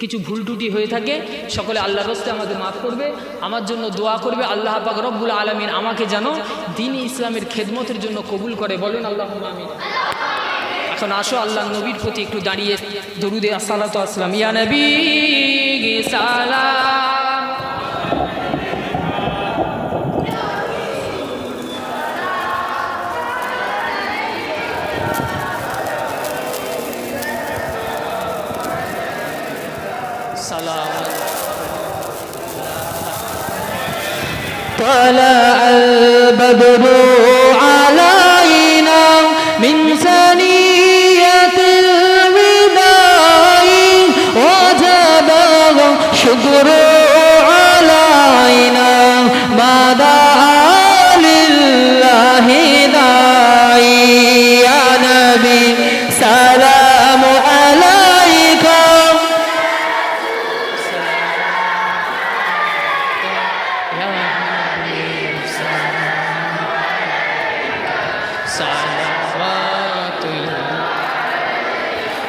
কিছু ভুল টুটি হয়ে থাকে, সকলে আল্লাহ রস্তে আমাদের মাফ করবে, আমার জন্য দোয়া করবে, আল্লাহ পাক রব্বুল আলমিন আমাকে যেন দিন ইসলামের খেদমতের জন্য কবুল করে, বলেন আল্লাহ আমিন। এখন আসো আল্লাহ নবীর প্রতি একটু দাঁড়িয়ে, দরুদে আসালাত আসলাম ইয়া নবী طلع البدر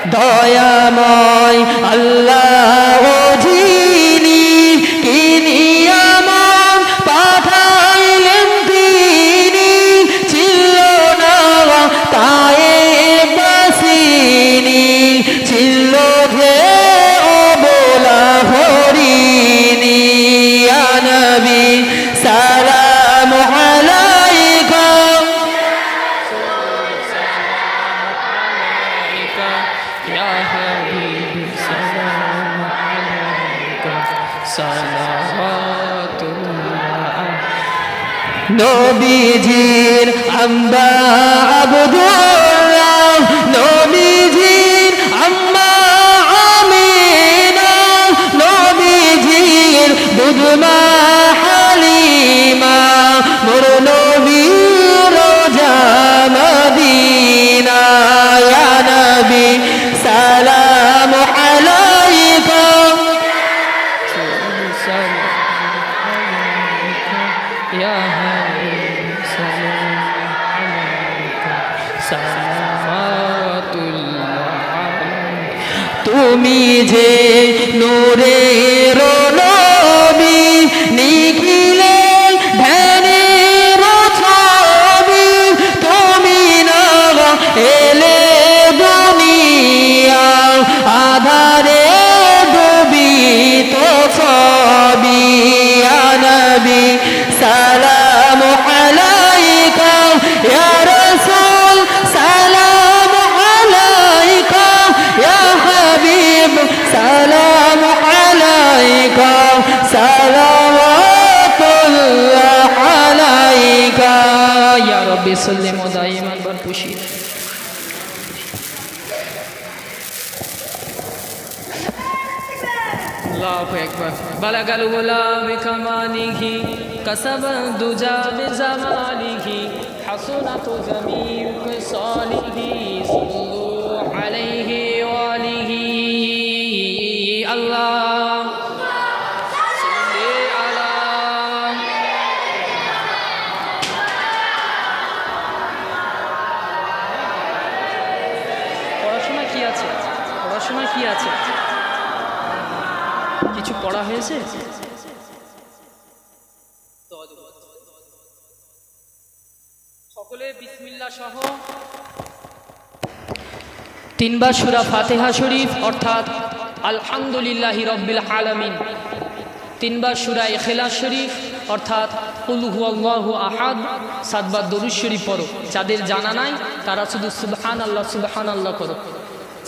দয়াময় নবীজির আম্বা আবদুল্লাহ নবীজির আম্মা আমিনা নবীজির দুধমা হালিমা মোর নবীর রোজা মদিনা يا حبيبي سلام عليك صلوات الله عليك তুমি যে নূরের يا ربي سلم ودائما بربشير الله أكبر بلغ الغلام بكماله كسب الدجى بزماله حسنت جميع خصاله صلوا عليه কি আছে? পড়াশোনা কি আছে? কিছু পড়া হয়েছে? সকলে বিসমিল্লা সহ। তিনবার সুরা ফাতেহা শরীফ, অর্থাৎ আলহামদুলিল্লাহি রব্বিল আলামিন। তিনবার সুরা এখেলাস শরীফ, অর্থাৎ আল্লাহু আহাদ। সাতবার দরুদ শরীফ পড়ো। যাদের জানা নাই, তারা শুধু সুবহান আল্লাহ সুবহান আল্লাহ করো